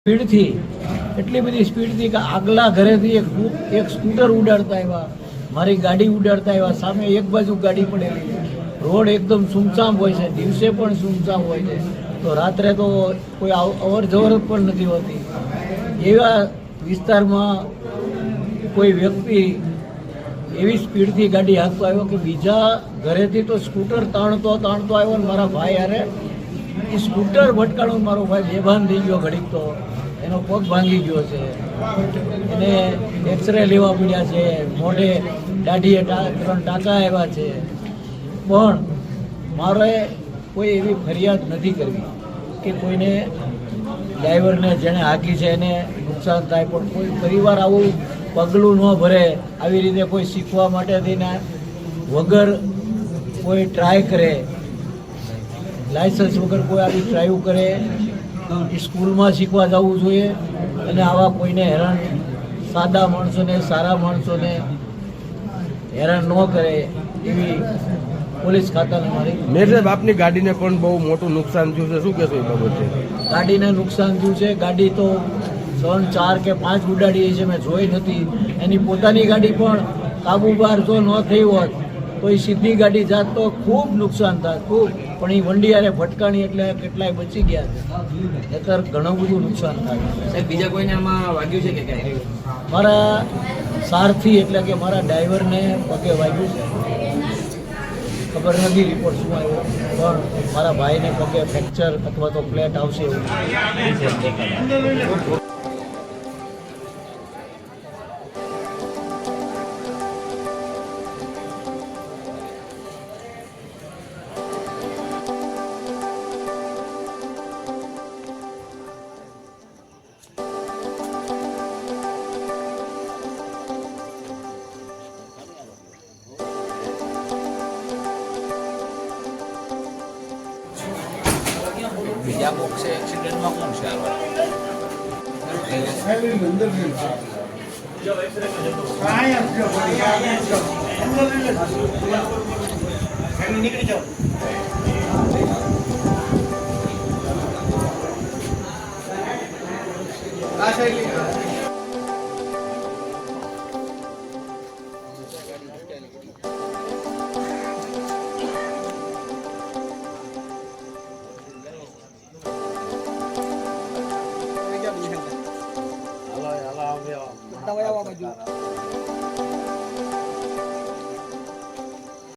સ્પીડથી, એટલી બધી સ્પીડથી કે આગલા ઘરેથી એક એક સ્કૂટર ઉડાડતા આવ્યા, મારી ગાડી ઉડાડતા આવ્યા, સામે એક બાજુ ગાડી પડેલી. રોડ એકદમ સુમસામ હોય છે, દિવસે પણ સુમસામ હોય છે. તો રાત્રે તો કોઈ અવ- અવર જવર પણ નથી હોતી. એવા વિસ્તારમાં કોઈ વ્યક્તિ એવી સ્પીડથી ગાડી હાંકતો આવ્યો કે બીજા ઘરેથી તો સ્કૂટર તાણતો તાણતો આવ્યો ને મારા ભાઈ અરે એ સ્કૂટર ભટકાણું મારો ભાઈ બેભાન થઈ ગયો ઘડીક તો. એનો પગ ભાંગી ગયો છે. એને એક્સરે લેવા પડ્યા છે. મોઢે દાઢીએ ત્રણ ટાંકા આવ્યા છે. પણ મારે કોઈ એવી ફરિયાદ નથી કરવી કે કોઈને ડ્રાઈવરને જેણે હાકી છે એને નુકસાન થાય. પણ કોઈ પરિવાર આવું પગલું ન ભરે આવી રીતે કોઈ શીખવા માટે થઈને વગર કોઈ ટ્રાય કરે. લાયસન્સ વગર કોઈ આવી ડ્રાઈવ કરે. એ સ્કૂલમાં શીખવા જવું જોઈએ અને આવા કોઈને હેરાન સાદા માણસોને સારા માણસોને હેરાન ન કરે એવી પોલીસ ખાતાને મારી મેર સાહેબ આપની ગાડીને પણ બહુ મોટું નુકસાન થયું છે. શું કહેશો એ બાબતે? ગાડીને નુકસાન થયું છે. ગાડી તો ત્રણ ચાર કે પાંચ ઉડાડી છે. મેં જોઈ નથી. એની પોતાની ગાડી પણ કાબુ બહાર જો ન થઈ હોત તો એ સીધી ગાડી જાત તો ખૂબ નુકસાન થાય ખૂબ. પણ એ વંડિયારે ભટકાણી એટલે કેટલાય બચી ગયા છે. નહીતર ઘણું બધું નુકસાન થાય સાહેબ બીજા કોઈને આમાં વાગ્યું છે કે કાંઈ? મારા સારથી એટલે કે મારા ડ્રાઈવરને પગે વાગ્યું છે. ખબર નથી રિપોર્ટ શું આવ્યો પણ મારા ભાઈને પગે ફ્રેક્ચર અથવા તો પ્લેટ આવશે એવું. બીજા બોક્સ એક્સિડન્ટમાં કોણ છે Então é o Amadio.